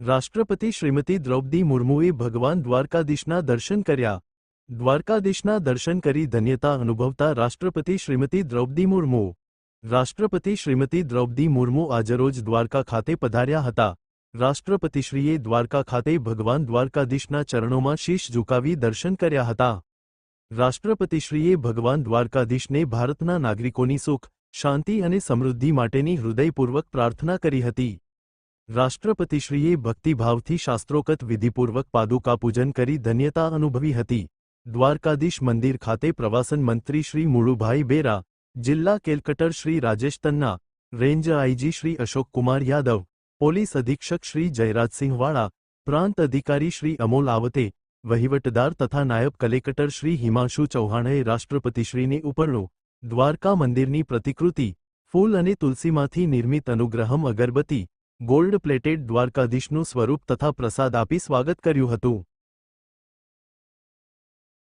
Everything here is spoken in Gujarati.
રાષ્ટ્રપતિ શ્રીમતી દ્રૌપદી મુર્મુએ ભગવાન દ્વારકાધીશના દર્શન કર્યા. દ્વારકાધીશના દર્શન કરી ધન્યતા અનુભવતા રાષ્ટ્રપતિ શ્રીમતી દ્રૌપદી મુર્મુ. રાષ્ટ્રપતિ શ્રીમતી દ્રૌપદી મુર્મુ આજરોજ દ્વારકા ખાતે પધાર્યા હતા. રાષ્ટ્રપતિશ્રીએ દ્વારકા ખાતે ભગવાન દ્વારકાધીશના ચરણોમાં શીશ ઝુકાવી દર્શન કર્યા હતા. રાષ્ટ્રપતિશ્રીએ ભગવાન દ્વારકાધીશને ભારતના નાગરિકોની સુખ, શાંતિ અને સમૃદ્ધિ માટેની હૃદયપૂર્વક પ્રાર્થના કરી હતી. રાષ્ટ્રપતિશ્રીએ ભક્તિભાવથી શાસ્ત્રોકત વિધિપૂર્વક પાદુકા પૂજન કરી ધન્યતા અનુભવી હતી. દ્વારકાધીશ મંદિર ખાતે પ્રવાસન મંત્રી શ્રી મુળુભાઈ બેરા, જિલ્લા collector Shri Rajesh Tanna, range IG Shri Ashokkumar Yadav, police અધિક્ષક શ્રી જયરાજસિંહ વાળા પ્રાંત અધિકારી શ્રી અમોલ આવતે, વહીવટદાર તથા નાયબ કલેક્ટર શ્રી હિમાંશુ ચૌહાણે રાષ્ટ્રપતિશ્રીને ઉપરણું દ્વારકા મંદિરની પ્રતિકૃતિ, ફૂલ અને તુલસીમાંથી નિર્મિત અનુગ્રહમ અગરબત્તી ગોલ્ડ પ્લેટેડ દ્વારકાધીશનું સ્વરૂપ તથા પ્રસાદ આપી સ્વાગત કર્યું હતું.